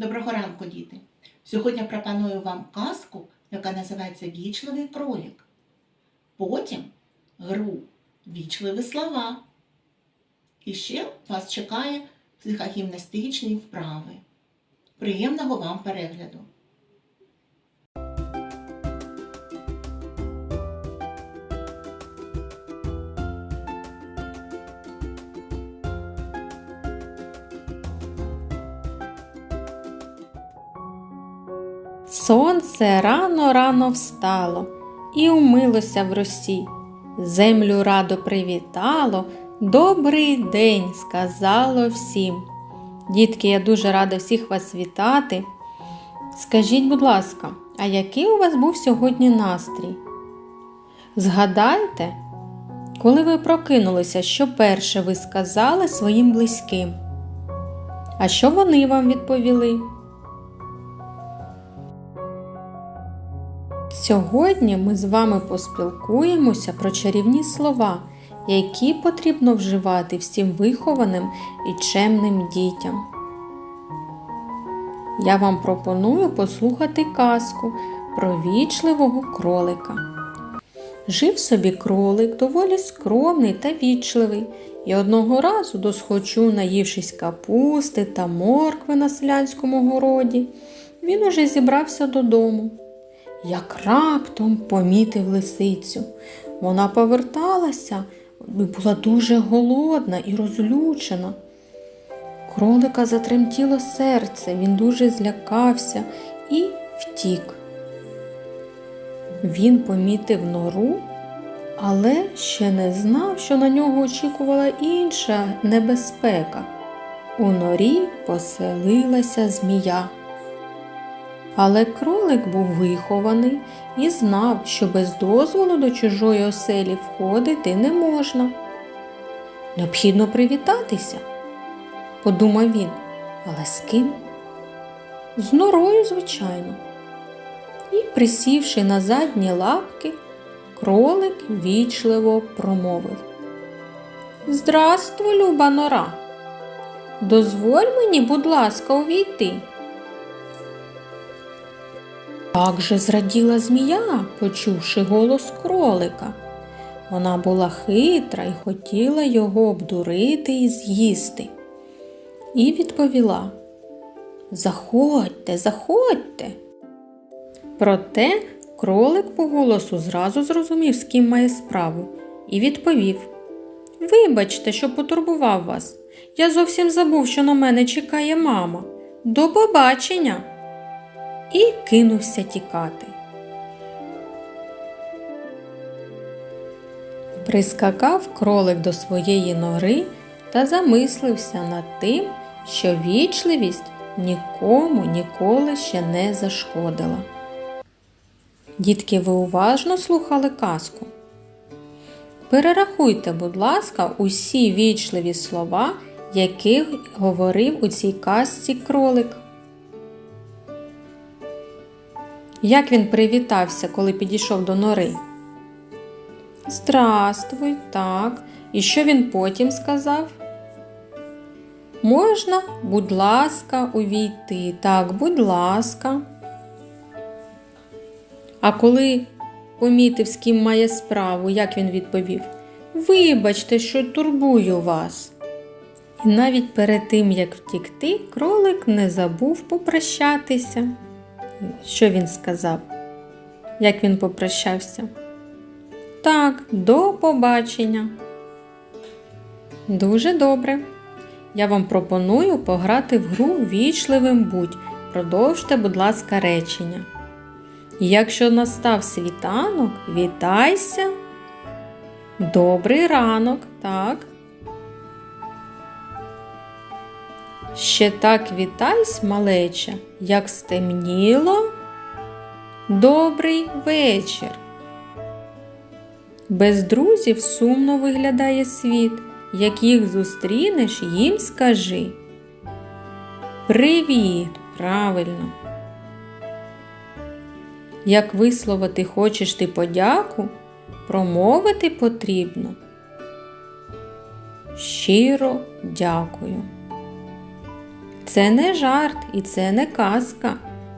Доброго ранку, діти! Сьогодні пропоную вам казку, яка називається Вічливий кролік. Потім гру Вічливі слова. І ще вас чекає психогімнастичні вправи. Приємного вам перегляду! Сонце рано рано встало і умилося в росі. Землю радо привітало, добрий день сказало всім. Дітки, я дуже рада всіх вас вітати. Скажіть, будь ласка, а який у вас був сьогодні настрій? Згадайте, коли ви прокинулися, що перше ви сказали своїм близьким? А що вони вам відповіли? Сьогодні ми з вами поспілкуємося про чарівні слова, які потрібно вживати всім вихованим і чемним дітям. Я вам пропоную послухати казку про вічливого кролика. Жив собі кролик доволі скромний та вічливий, і одного разу, досхочу, наївшись капусти та моркви на селянському городі, він уже зібрався додому як раптом помітив лисицю. Вона поверталася і була дуже голодна і розлючена. Кролика затремтіло серце, він дуже злякався і втік. Він помітив нору, але ще не знав, що на нього очікувала інша небезпека. У норі поселилася змія. Але кролик був вихований і знав, що без дозволу до чужої оселі входити не можна. Необхідно привітатися, подумав він, але з ким? З норою, звичайно. І, присівши на задні лапки, кролик вічливо промовив. Здравствуй, люба нора. Дозволь мені, будь ласка, увійти. Як же зраділа змія, почувши голос кролика. Вона була хитра і хотіла його обдурити і з'їсти. І відповіла Заходьте, заходьте. Проте кролик по голосу зразу зрозумів, з ким має справу, і відповів Вибачте, що потурбував вас. Я зовсім забув, що на мене чекає мама. До побачення! І кинувся тікати. Прискакав кролик до своєї нори та замислився над тим, що вічливість нікому ніколи ще не зашкодила. Дітки, ви уважно слухали казку. Перерахуйте, будь ласка, усі вічливі слова, які говорив у цій казці кролик. Як він привітався, коли підійшов до нори? Здравствуй, так. І що він потім сказав? Можна, будь ласка, увійти. Так, будь ласка. А коли помітив, з ким має справу, як він відповів? Вибачте, що турбую вас. І навіть перед тим, як втікти, кролик не забув попрощатися. Що він сказав? Як він попрощався? Так, до побачення. Дуже добре. Я вам пропоную пограти в гру вічливим будь. Продовжте, будь ласка, речення. Якщо настав світанок, вітайся. Добрий ранок, так. Ще так вітайсь, малеча, як стемніло. Добрий вечір. Без друзів сумно виглядає світ. Як їх зустрінеш, їм скажи. Привіт, правильно. Як висловити хочеш ти подяку, промовити потрібно. Щиро дякую. Це не жарт і це не казка.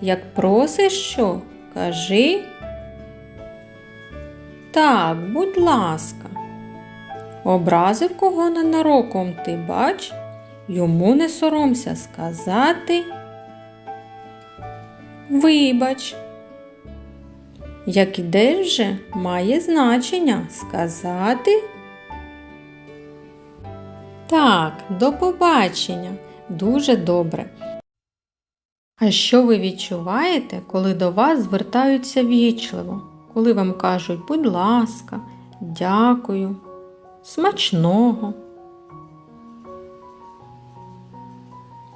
Як просиш що, кажи. Так, будь ласка. Образив кого ненароком ти бач, йому не соромся сказати. Вибач. Як ідеш вже, має значення сказати. Так, до побачення. Дуже добре. А що ви відчуваєте, коли до вас звертаються вічливо? Коли вам кажуть, будь ласка, дякую, смачного.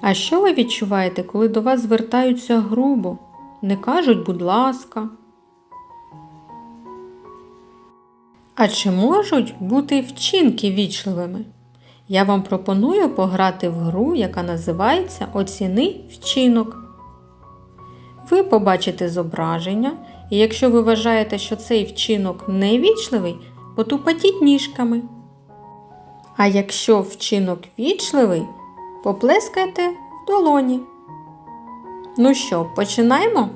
А що ви відчуваєте, коли до вас звертаються грубо? Не кажуть, будь ласка. А чи можуть бути вчинки вічливими? Я вам пропоную пограти в гру, яка називається Оціни вчинок. Ви побачите зображення, і якщо ви вважаєте, що цей вчинок невічливий, потупатіть ніжками. А якщо вчинок вічливий, поплескайте в долоні. Ну що, починаємо?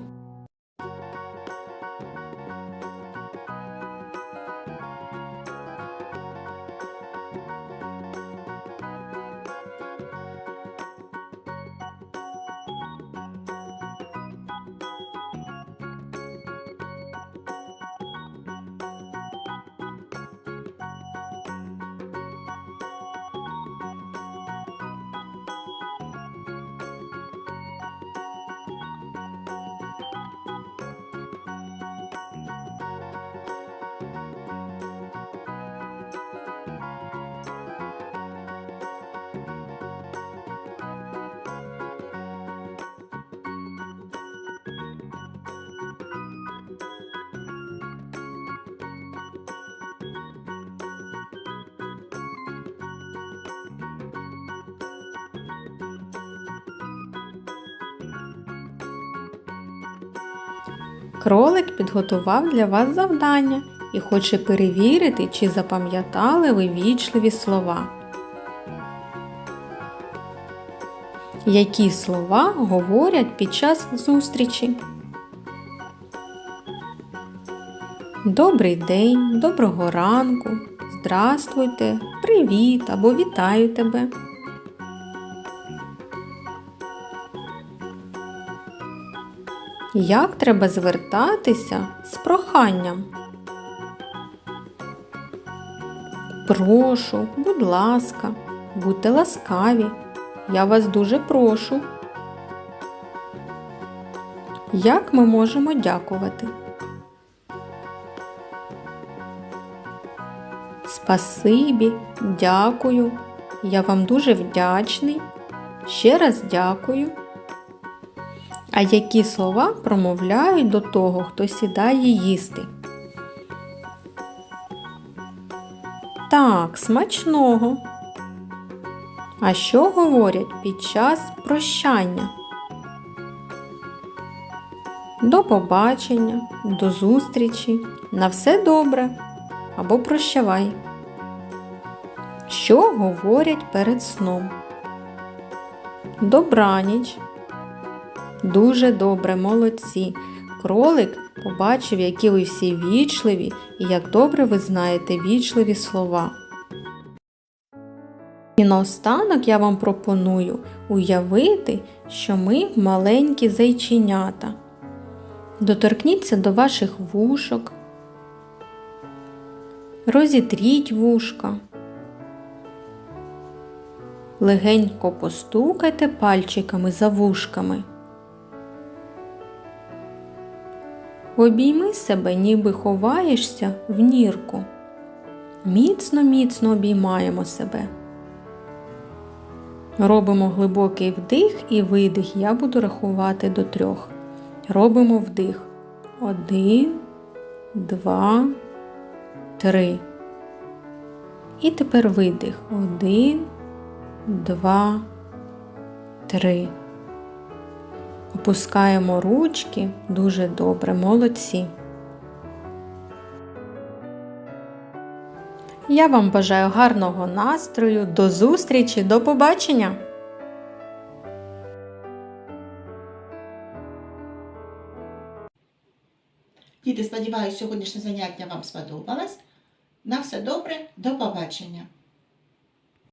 Кролик підготував для вас завдання і хоче перевірити, чи запам'ятали ви вічливі слова. Які слова говорять під час зустрічі? Добрий день, доброго ранку, здравствуйте, привіт або вітаю тебе. Як треба звертатися з проханням? Прошу, будь ласка, будьте ласкаві. Я вас дуже прошу. Як ми можемо дякувати? Спасибі, дякую. Я вам дуже вдячний. Ще раз дякую. А які слова промовляють до того, хто сідає їсти? Так, смачного. А що говорять під час прощання? До побачення, до зустрічі, на все добре або прощавай. Що говорять перед сном? Добраніч. Дуже добре, молодці. Кролик побачив, які ви всі вічливі і як добре ви знаєте вічливі слова. І наостанок я вам пропоную уявити, що ми маленькі зайченята. Доторкніться до ваших вушок, розітріть вушка. Легенько постукайте пальчиками за вушками. Обійми себе, ніби ховаєшся в нірку. Міцно, міцно обіймаємо себе. Робимо глибокий вдих і видих. Я буду рахувати до трьох. Робимо вдих. Один, два, три. І тепер видих. Один, два, три. Опускаємо ручки дуже добре, молодці. Я вам бажаю гарного настрою, до зустрічі, до побачення! Діти, сподіваюся, сьогоднішнє заняття вам сподобалось. На все добре, до побачення!